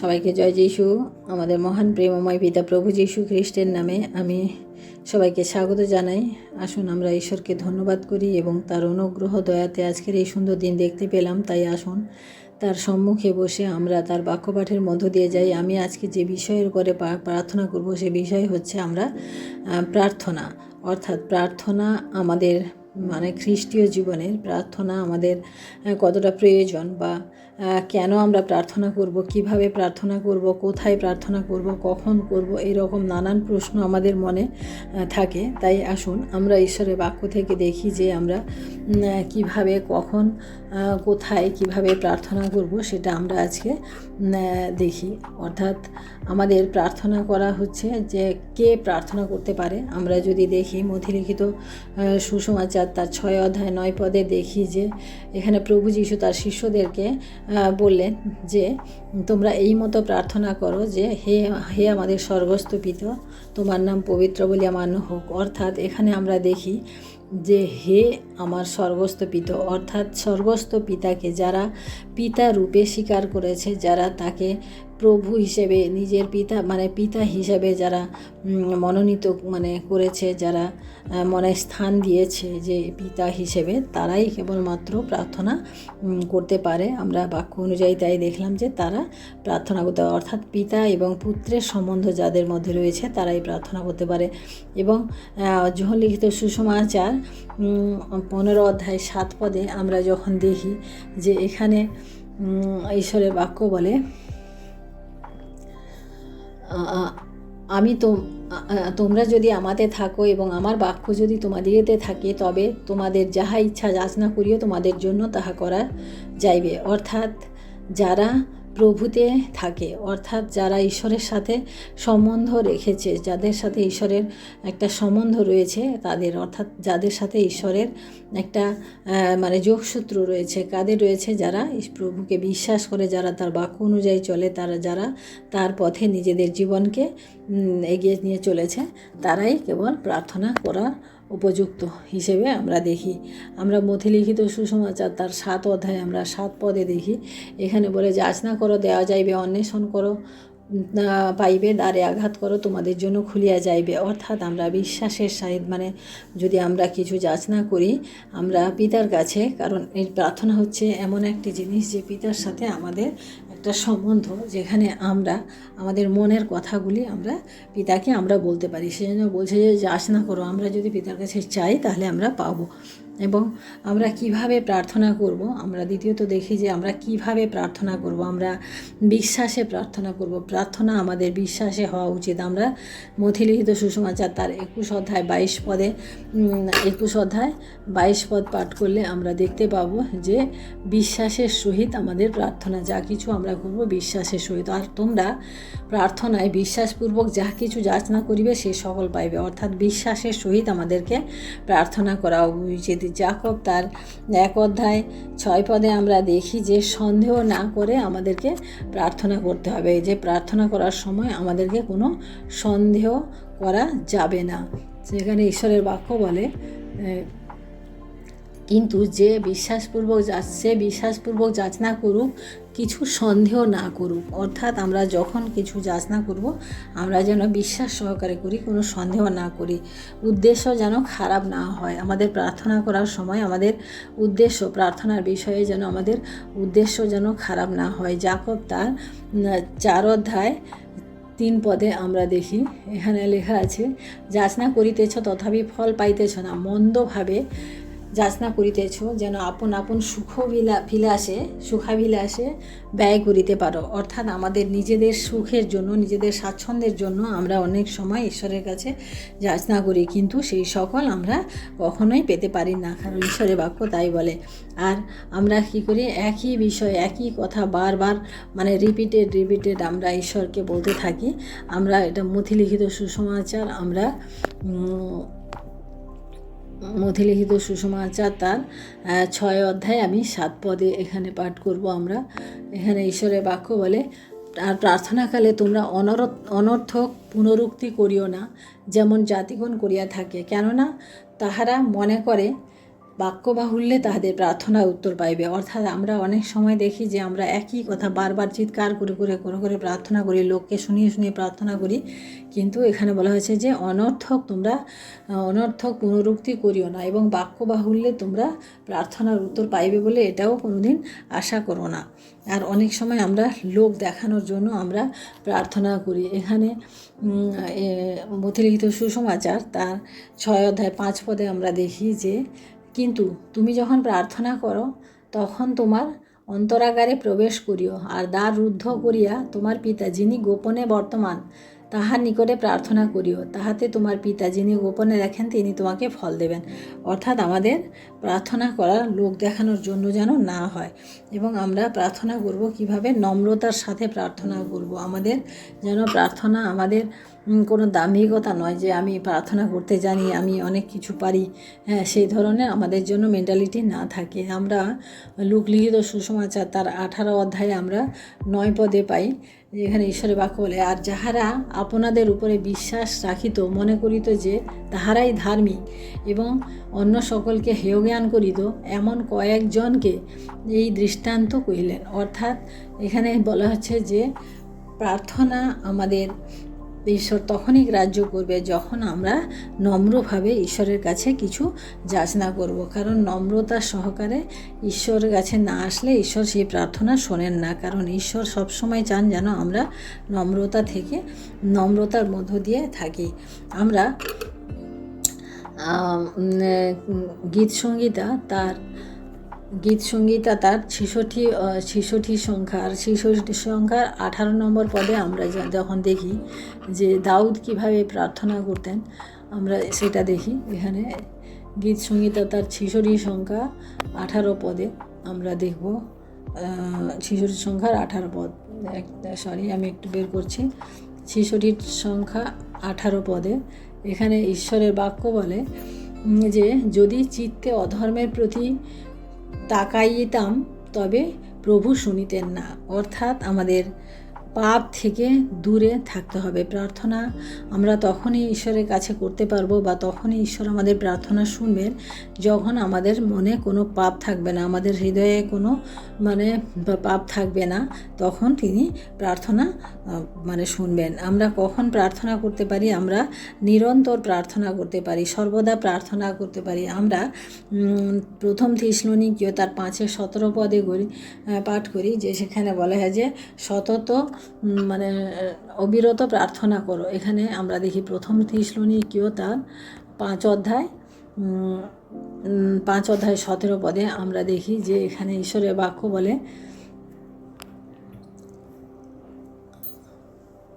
সবাইকে জয় যিশু। আমাদের মহান প্রেমময় পিতা প্রভু যিশু খ্রিস্টের নামে আমি সবাইকে স্বাগত জানাই। আসুন আমরা ঈশ্বরকে ধন্যবাদ করি এবং তার অনুগ্রহ, দয়াতে আজকের এই সুন্দর দিন দেখতে পেলাম, তাই আসুন। তার সম্মুখে বসে আমরা তার বাক্যপাঠের মধ্য দিয়ে যাই। আমি আজকে যে বিষয়ের উপরে প্রার্থনা করব, সে বিষয় হচ্ছে আমরা প্রার্থনা। অর্থাৎ প্রার্থনা আমাদের মানে খ্রিস্টীয় জীবনের প্রার্থনা আমাদের কতটা প্রয়োজন বা কেন আমরা প্রার্থনা করব, কীভাবে প্রার্থনা করব, কোথায় প্রার্থনা করব, কখন করব, এরকম নানান প্রশ্ন আমাদের মনে থাকে। তাই আসুন, আমরা ঈশ্বরের বাক্য থেকে দেখি যে আমরা কীভাবে, কখন কোথায় কীভাবে প্রার্থনা করব, সেটা আমরা আজকে দেখি। অর্থাৎ আমাদের প্রার্থনা করা হচ্ছে যে কে প্রার্থনা করতে পারে। আমরা যদি দেখি মথিলিখিত সুসমাচার তার ছয় অধ্যায় নয় পদে দেখি যে এখানে প্রভু যীশু তার শিষ্যদেরকে বললেন যে তোমরা এই মতো প্রার্থনা করো যে হে হে আমাদের স্বর্গস্থ পিত তোমার নাম পবিত্র বলিয়া মান্য হোক। অর্থাৎ এখানে আমরা দেখি যে হে আমার স্বর্গস্থ পিত অর্থাৎ স্বর্গস্থ পিতাকে যারা পিতা রূপে স্বীকার করেছে, যারা তাকে প্রভু হিসেবে, নিজের পিতা মানে পিতা হিসেবে যারা মনোনীত মানে করেছে, যারা মনে স্থান দিয়েছে যে পিতা হিসেবে, তারাই কেবলমাত্র প্রার্থনা করতে পারে। আমরা বাক্য অনুযায়ী তাই দেখলাম যে তারা প্রার্থনা করতে অর্থাৎ পিতা এবং পুত্রের সম্বন্ধ যাদের মধ্যে রয়েছে, তারাই প্রার্থনা করতে পারে। এবং লিখিত সুষমাচার পনেরো অধ্যায় সাত পদে আমরা যখন দেখি যে এখানে ঈশ্বরের বাক্য বলে আমি তো তোমরা যদি আমাতে থাকো এবং আমার বাক্য যদি তোমাদেরতে থাকে, তবে তোমাদের যাহা ইচ্ছা যাচনা করিও তোমাদের জন্য তাহা করা যাইবে। অর্থাৎ যারা প্রভুতে থাকে, অর্থাৎ যারা ঈশ্বরের সাথে সম্বন্ধ রেখেছে, যাদের সাথে ঈশ্বরের একটা সম্বন্ধ রয়েছে তাদের, অর্থাৎ যাদের সাথে ঈশ্বরের একটা মানে যোগসূত্র রয়েছে, কাদের রয়েছে যারা প্রভুকে বিশ্বাস করে, যারা তার বাক্য অনুযায়ী চলে, তারা, যারা তার পথে নিজেদের জীবনকে এগিয়ে নিয়ে চলেছে, তারাই কেবল প্রার্থনা করা উপযুক্ত হিসেবে আমরা দেখি। আমরা মথিলিখিত সুসমাচার তার সাত অধ্যায় আমরা সাত পদে দেখি। এখানে বলে যাচনা করো, দেওয়া যাইবে, অন্বেষণ করো পাইবে, দ্বারে আঘাত করো, তোমাদের জন্য খুলিয়া যাইবে। অর্থাৎ আমরা বিশ্বাসের সহিত মানে যদি আমরা কিছু যাচনা করি, আমরা পিতার কাছে, কারণ এই প্রার্থনা হচ্ছে এমন একটি জিনিস যে পিতার সাথে আমাদের একটা সম্বন্ধ যেখানে আমরা, আমাদের মনের কথাগুলি আমরা পিতাকে আমরা বলতে পারি। সেজন্য বলছে যে যাচনা করো, আমরা যদি পিতার কাছে চাই তাহলে আমরা পাবো। এবং আমরা কীভাবে প্রার্থনা করব? আমরা দ্বিতীয়ত দেখি যে আমরা কীভাবে প্রার্থনা করব? আমরা বিশ্বাসে প্রার্থনা করব। প্রার্থনা আমাদের বিশ্বাসে হওয়া উচিত। আমরা মথিলিখিত সুসমাচার তার একুশ অধ্যায় বাইশ পদে একুশ অধ্যায় বাইশ পদ পাঠ করলে আমরা দেখতে পাবো যে বিশ্বাসের সহিত আমাদের প্রার্থনা, যা কিছু আমরা করব বিশ্বাসের সহিত। আর তোমরা প্রার্থনায় বিশ্বাসপূর্বক যা কিছু যাচনা করিবে সে সকল পাইবে। অর্থাৎ বিশ্বাসের সহিত আমাদেরকে প্রার্থনা করা উচিত। জাকব তার এক অধ্যায় ছয় পদে আমরা দেখি যে সন্দেহ না করে আমাদেরকে প্রার্থনা করতে হবে। যে প্রার্থনা করার সময় আমাদেরকে কোনো সন্দেহ করা যাবে না। সেখানে ঈশ্বরের বাক্য বলে কিন্তু যে বিশ্বাসপূর্বক যাচ্ছে বিশ্বাসপূর্বক যাচনা করুক, কিছু সন্দেহ না করুক। অর্থাৎ আমরা যখন কিছু যাচনা করব, আমরা যেন বিশ্বাস সহকারে করি, কোনো সন্দেহ না করি। উদ্দেশ্য যেন খারাপ না হয়। আমাদের প্রার্থনা করার সময় আমাদের উদ্দেশ্য, প্রার্থনার বিষয়ে যেন আমাদের উদ্দেশ্য যেন খারাপ না হয়। জাকব তার চার অধ্যায় তিন পদে আমরা দেখি, এখানে লেখা আছে যাচনা করিতেছ তথাপি ফল পাইতেছ না। মন্দভাবে যাচনা করিতেছ যেন আপন আপন সুখ বিলা বিলাসে সুখাবিলাসে ব্যয় করিতে পারো। অর্থাৎ আমাদের নিজেদের সুখের জন্য, নিজেদের স্বাচ্ছন্দ্যের জন্য আমরা অনেক সময় ঈশ্বরের কাছে যাচনা করি, কিন্তু সেই সকল আমরা কখনোই পেতে পারি না। কারণ ঈশ্বরের বাক্য তাই বলে। আর আমরা কি করি? একই বিষয়, একই কথা বারবার মানে রিপিটেড রিপিটেড আমরা ঈশ্বরকে বলতে থাকি। আমরা এটা মথিলিখিত সুসমাচার, আমরা মথিলিখিত সুষমাচার তার ছয় অধ্যায় আমি সাত পদে এখানে পাঠ করব আমরা। এখানে ঈশ্বরের বাক্য বলে, আর প্রার্থনাকালে তোমরা অনরথ অনর্থক পুনরুক্তি করিও না, যেমন জাতিগণ করিয়া থাকে। কেননা তাহারা মনে করে বাক্য বাহুল্যে তাহাদের প্রার্থনা উত্তর পাইবে। অর্থাৎ আমরা অনেক সময় দেখি যে আমরা একই কথা বারবার চিৎকার করে করে করে করে প্রার্থনা করি লোককে শুনিয়ে শুনিয়ে প্রার্থনা করি। কিন্তু এখানে বলা হয়েছে যে অনর্থক তোমরা অনর্থক পুনরুক্তি করিও না এবং বাক্য বাহুল্যে তোমরা প্রার্থনার উত্তর পাইবে বলে এটাও কোনোদিন আশা করো না। আর অনেক সময় আমরা লোক দেখানোর জন্য আমরা প্রার্থনা করি। এখানে উম, মতিলিখিত সুসমাচার তার ছয় অধ্যায় পাঁচ পদে আমরা দেখি যে কিন্তু তুমি যখন প্রার্থনা করো, তখন তোমার অন্তরাগারে প্রবেশ করিও আর দ্বার রুদ্ধ করিয়া তোমার পিতা যিনি গোপনে বর্তমান তাহার নিকটে প্রার্থনা করিও। তাহাতে তোমার পিতা যিনি গোপনে দেখেন, তিনি তোমাকে ফল দেবেন। অর্থাৎ আমাদের প্রার্থনা করার লোক দেখানোর জন্য যেন না হয়। এবং আমরা প্রার্থনা করব কীভাবে? নম্রতার সাথে প্রার্থনা করব। আমাদের যেন প্রার্থনা আমাদের কোনো দাম্ভিকতা নয় যে আমি প্রার্থনা করতে জানি, আমি অনেক কিছু পারি। হ্যাঁ সেই ধরনের আমাদের জন্য মেন্টালিটি না থাকে। আমরা লোকলিখিত সুসমাচার, তার আঠারো অধ্যায়ে আমরা নয় পদে পাই, যেখানে ঈশ্বরের বাক্য বলে, আর যাহারা আপনাদের উপরে বিশ্বাস রাখিত, মনে করিত যে তাহারাই ধার্মিক এবং অন্য সকলকে হেয় জ্ঞান করিত, এমন কয়েকজনকে এই দৃষ্টান্ত কহিলেন। অর্থাৎ এখানে বলা হচ্ছে যে প্রার্থনা আমাদের ঈশ্বর তখনই গ্রাহ্য করবে যখন আমরা নম্রভাবে ঈশ্বরের কাছে কিছু যাচনা করব। কারণ নম্রতা সহকারে ঈশ্বরের কাছে না আসলে ঈশ্বর সেই প্রার্থনা শোনেন না। কারণ ঈশ্বর সবসময় চান যেন আমরা নম্রতা থেকে নম্রতার মধ্য দিয়ে থাকি। আমরা আম, গীত সঙ্গীতা তার গীত সঙ্গীতা তার ছিষট্টি ছিষট্টি সংখ্যার ছিষট্টি সংখ্যার আঠারো নম্বর পদে আমরা যখন দেখি যে দাউদ কীভাবে প্রার্থনা করতেন, আমরা সেটা দেখি। এখানে গীত সঙ্গীতা তার ছিষট্টি সংখ্যা আঠারো পদে আমরা দেখব ছিষট্টি সংখ্যার আঠারো পদ। একটা সরি আমি একটু বের করছি। ছিষট্টির সংখ্যা আঠারো পদে এখানে ঈশ্বরের বাক্য বলে যে যদি চিত্তে অধর্মের প্রতি তাকাইতাম তবে প্রভু শুনিতেন না। অর্থাৎ আমাদের পাপ থেকে দূরে থাকতে হবে। প্রার্থনা আমরা তখনই ঈশ্বরের কাছে করতে পারব বা তখনই ঈশ্বর আমাদের প্রার্থনা শুনবেন যখন আমাদের মনে কোনো পাপ থাকবে না, আমাদের হৃদয়ে কোনো মানে পাপ থাকবে না, তখন তিনি প্রার্থনা মানে শুনবেন। আমরা কখন প্রার্থনা করতে পারি? আমরা নিরন্তর প্রার্থনা করতে পারি, সর্বদা প্রার্থনা করতে পারি। আমরা প্রথম থিসলনিকীয় তার পাঁচের সতেরো পদে পাঠ করি যে সেখানে বলা হয় যে, সতত মানে অবিরত প্রার্থনা করো। এখানে আমরা দেখি প্রথম থিসলনিকীয় তার পাঁচ অধ্যায় পাঁচ অধ্যায় সতেরো পদে আমরা দেখি যে এখানে ঈশ্বরের বাক্য বলে,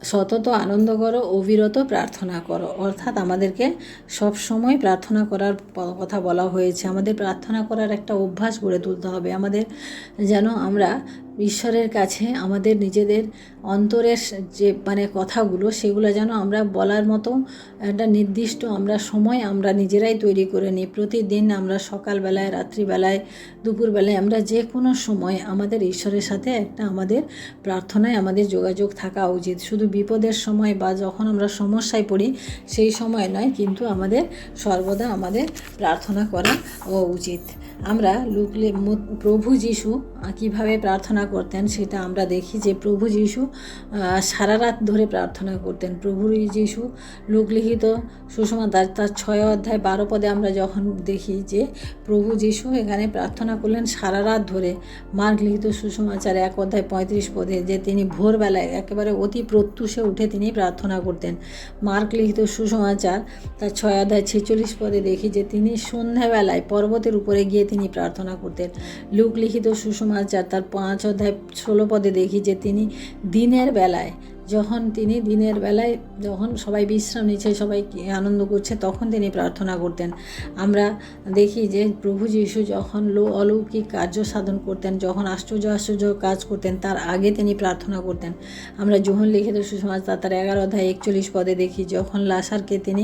সতত আনন্দ করো, অবিরত প্রার্থনা করো। অর্থাৎ আমাদেরকে সব সময় প্রার্থনা করার কথা বলা হয়েছে। আমাদের প্রার্থনা করার একটা অভ্যাস গড়ে তুলতে হবে। আমাদের যেন আমরা ঈশ্বরের কাছে আমাদের নিজেদের অন্তরের যে মানে কথাগুলো, সেগুলো যেন আমরা বলার মতো একটা নির্দিষ্ট আমরা সময় আমরা নিজেরাই তৈরি করে নিই। প্রতিদিন আমরা সকালবেলায়, রাত্রিবেলায়, দুপুরবেলায় আমরা যে কোনো সময় আমাদের ঈশ্বরের সাথে একটা আমাদের প্রার্থনায় আমাদের যোগাযোগ থাকা উচিত। শুধু বিপদের সময় বা যখন আমরা সমস্যায় পড়ি, সেই সময় নয়, কিন্তু আমাদের সর্বদা আমাদের প্রার্থনা করা উচিত। আমরা লুকলে প্রভু যিশু কীভাবে প্রার্থনা করতেন, সেটা আমরা দেখি যে প্রভু যিশু সারা রাত ধরে প্রার্থনা করতেন। প্রভু যিশু লোকলিখিত সুষমা দাস তার ছয় অধ্যায় বারো পদে আমরা যখন দেখি যে প্রভু যিশু এখানে প্রার্থনা করলেন সারা রাত ধরে, মার্ক লিখিত সুষমাচার এক অধ্যায় পঁয়ত্রিশ পদে, যে তিনি ভোরবেলায় একেবারে অতি প্রত্যুষে উঠে তিনি প্রার্থনা করতেন। মার্ক লিখিত সুসমাচার তার ছয় অধ্যায় ছেচল্লিশ পদে দেখি যে তিনি সন্ধ্যাবেলায় পর্বতের উপরে গিয়ে তিনি প্রার্থনা করতেন। লুক লিখিত সুসমাচার তার পাঁচ অধ্যায় ষোলো পদে দেখি যে তিনি দিনের বেলায় যখন তিনি দিনের বেলায় যখন সবাই বিশ্রাম নিচ্ছে, সবাই আনন্দ করছে, তখন তিনি প্রার্থনা করতেন। আমরা দেখি যে প্রভু যিশু যখন লো, অলৌকিক কার্য সাধন করতেন, যখন আশ্চর্য আশ্চর্য কাজ করতেন, তার আগে তিনি প্রার্থনা করতেন। আমরা যোহন লিখিত সুসমাজ তার এগারো অধ্যায় একচল্লিশ পদে দেখি, যখন লাসারকে তিনি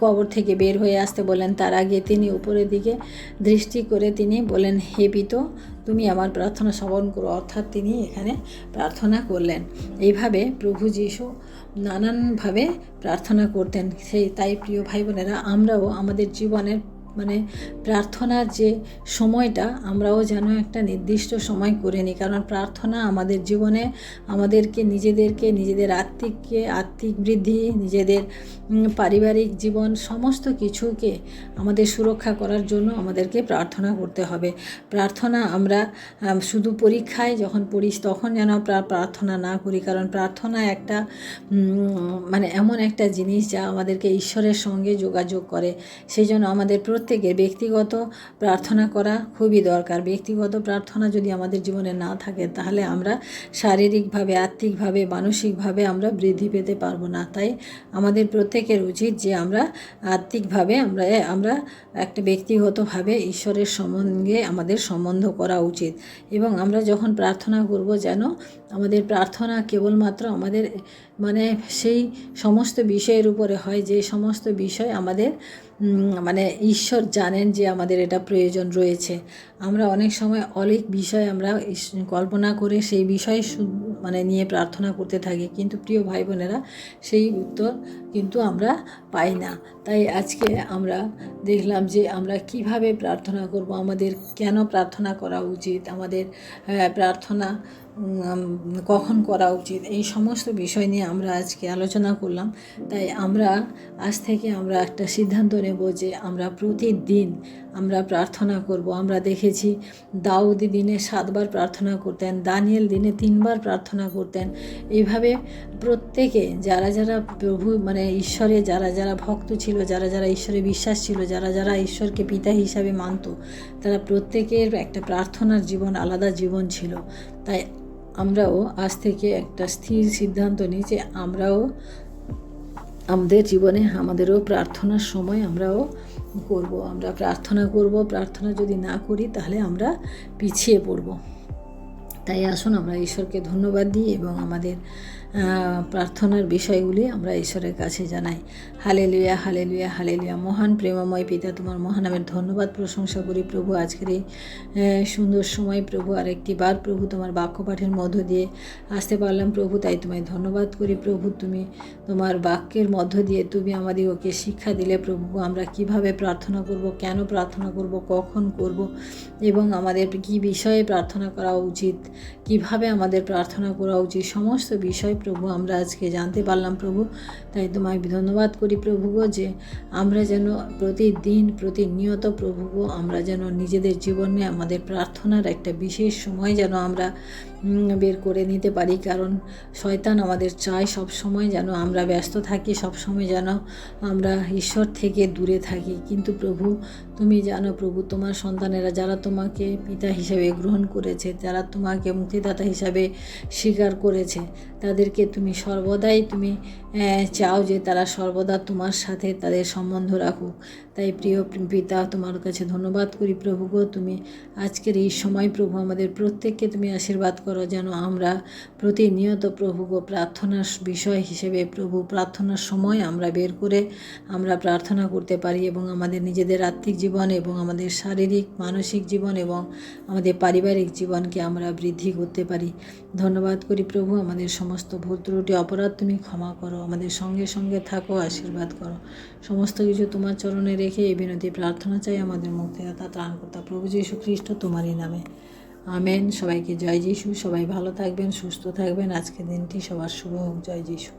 কবর থেকে বের হয়ে আসতে বলেন, তার আগে তিনি উপরের দিকে দৃষ্টি করে তিনি বলেন, হে পিতো, তুমি আমার প্রার্থনা শ্রবণ করো। অর্থাৎ তিনি এখানে প্রার্থনা করলেন। এইভাবে প্রভু যিশু নানানভাবে প্রার্থনা করতেন। সেই তাই প্রিয় ভাই বোনেরা আমরাও আমাদের জীবনের মানে প্রার্থনার যে সময়টা, আমরাও যেন একটা নির্দিষ্ট সময় করে নিই। কারণ প্রার্থনা আমাদের জীবনে আমাদেরকে, নিজেদেরকে, নিজেদের আত্মিককে, আত্মিক বৃদ্ধি, নিজেদের পারিবারিক জীবন, সমস্ত কিছুকে আমাদের সুরক্ষা করার জন্য আমাদেরকে প্রার্থনা করতে হবে। প্রার্থনা আমরা শুধু পরীক্ষায় যখন পড়ি, তখন যেন প্রার্থনা না করি। কারণ প্রার্থনা একটা মানে এমন একটা জিনিস যা আমাদেরকে ঈশ্বরের সঙ্গে যোগাযোগ করে। সেই জন্য আমাদের প্রত্যেকের ব্যক্তিগত প্রার্থনা করা খুবই দরকার। ব্যক্তিগত প্রার্থনা যদি আমাদের জীবনে না থাকে, তাহলে আমরা শারীরিকভাবে, আত্মিকভাবে, মানসিকভাবে আমরা বৃদ্ধি পেতে পারব না। তাই আমাদের প্রত্যেকের উচিত যে আমরা আত্মিকভাবে আমরা আমরা একটা ব্যক্তিগতভাবে ঈশ্বরের সম্বন্ধে, আমাদের সম্বন্ধ করা উচিত। এবং আমরা যখন প্রার্থনা করব যেন আমাদের প্রার্থনা কেবলমাত্র আমাদের মানে সেই সমস্ত বিষয়ের উপরে হয় যে সমস্ত বিষয় আমাদের মানে ঈশ্বর জানেন যে আমাদের এটা প্রয়োজন রয়েছে। আমরা অনেক সময় অনেক বিষয় আমরা কল্পনা করে সেই বিষয় মানে নিয়ে প্রার্থনা করতে থাকি। কিন্তু প্রিয় ভাই বোনেরা সেই উত্তর কিন্তু আমরা পাই না। তাই আজকে আমরা দেখলাম যে আমরা কীভাবে প্রার্থনা করব আমাদের কেন প্রার্থনা করা উচিত আমাদের প্রার্থনা উম, কখন করা উচিত? এই সমস্ত বিষয় নিয়ে আমরা আজকে আলোচনা করলাম। তাই আমরা আজ থেকে আমরা একটা সিদ্ধান্ত নেব যে আমরা প্রতিদিন আমরা প্রার্থনা করব। আমরা দেখেছি দাউদ দিনে সাতবার প্রার্থনা করতেন, দানিয়েল দিনে তিনবার প্রার্থনা করতেন। এইভাবে প্রত্যেকে যারা যারা প্রভু মানে ঈশ্বরে যারা যারা ভক্ত ছিল, যারা যারা ঈশ্বরে বিশ্বাস ছিল, যারা যারা ঈশ্বরকে পিতা হিসাবে মানত, তারা প্রত্যেকের একটা প্রার্থনার জীবন, আলাদা জীবন ছিল। তাই আমরাও আজ থেকে একটা স্থির সিদ্ধান্ত নিই যে আমরাও আমাদের জীবনে আমাদেরও প্রার্থনার সময় আমরাও করব। আমরা প্রার্থনা করব, প্রার্থনা যদি না করি তাহলে আমরা পিছিয়ে পড়ব। তাই আসুন আমরা ঈশ্বরকে ধন্যবাদ দিই এবং আমাদের প্রার্থনার বিষয়গুলি আমরা ঈশ্বরের কাছে জানাই। Hallelujah hallelujah hallelujah. মহান প্রেমময় পিতা, তোমার মহানামের ধন্যবাদ প্রশংসা করি প্রভু আজকের এই সুন্দর সময়। প্রভু, আরেকটি বার প্রভু তোমার বাক্য পাঠের মধ্য দিয়ে আসতে পারলাম প্রভু, তাই তোমায় ধন্যবাদ করি প্রভু। তুমি তোমার বাক্যের মধ্য দিয়ে তুমি আমাদেরকে শিক্ষা দিলে প্রভু। আমরা কীভাবে প্রার্থনা করব, কেন প্রার্থনা করব, কখন করব এবং আমাদের কি বিষয়ে প্রার্থনা করা উচিত, কীভাবে আমাদের প্রার্থনা করা উচিত, সমস্ত বিষয় প্রভু, আমরা আজকে জানতে পারলাম প্রভু। তাই তোমায় ধন্যবাদ করি প্রভু যে আমরা যেন প্রতিদিন প্রতিনিয়ত প্রভু আমরা যেন নিজেদের জীবনে আমাদের প্রার্থনার একটা বিশেষ সময় যেন আমরা বের করে নিতে পারি। কারণ শয়তান আমাদের চায় সব সময় যেন আমরা ব্যস্ত থাকি সব সময় যেন আমরা ঈশ্বর থেকে দূরে থাকি। কিন্তু প্রভু, তুমি জানো প্রভু, তোমার সন্তানেরা যারা তোমাকে পিতা হিসেবে গ্রহণ করেছে, যারা তোমাকে মুক্তিদাতা হিসাবে স্বীকার করেছে, তাদেরকে তুমি সর্বদাই তুমি চাও যে তারা সর্বদা তোমার সাথে তাদের সম্বন্ধ রাখুক। তাই প্রিয় পিতা, তোমার কাছে ধন্যবাদ করি প্রভু গো। তুমি আজকের এই সময় প্রভু আমাদের প্রত্যেককে তুমি আশীর্বাদ করো যেন আমরা প্রতিনিয়ত প্রভু গো প্রার্থনার বিষয় হিসেবে, প্রভু প্রার্থনার সময় আমরা বের করে আমরা প্রার্থনা করতে পারি এবং আমাদের নিজেদের আত্মিক জীবন এবং আমাদের শারীরিক, মানসিক জীবন এবং আমাদের পারিবারিক জীবনকে আমরা বৃদ্ধি করতে পারি। ধন্যবাদ করি প্রভু, আমাদের সমস্ত ভুল ত্রুটি, অপরাধ তুমি ক্ষমা করো, আমাদের সঙ্গে সঙ্গে থাকো, আশীর্বাদ করো। সমস্ত কিছু তোমার চরণে রেখে এই বিনতি প্রার্থনা চাই আমাদের মুক্তিদাতা ত্রাণকর্তা প্রভু যীশু খ্রিস্ট তোমারই নামে। আমেন। সবাইকে জয় যিশু। সবাই ভালো থাকবেন, সুস্থ থাকবেন। আজকের দিনটি সবার শুভ হোক। জয় যিশু।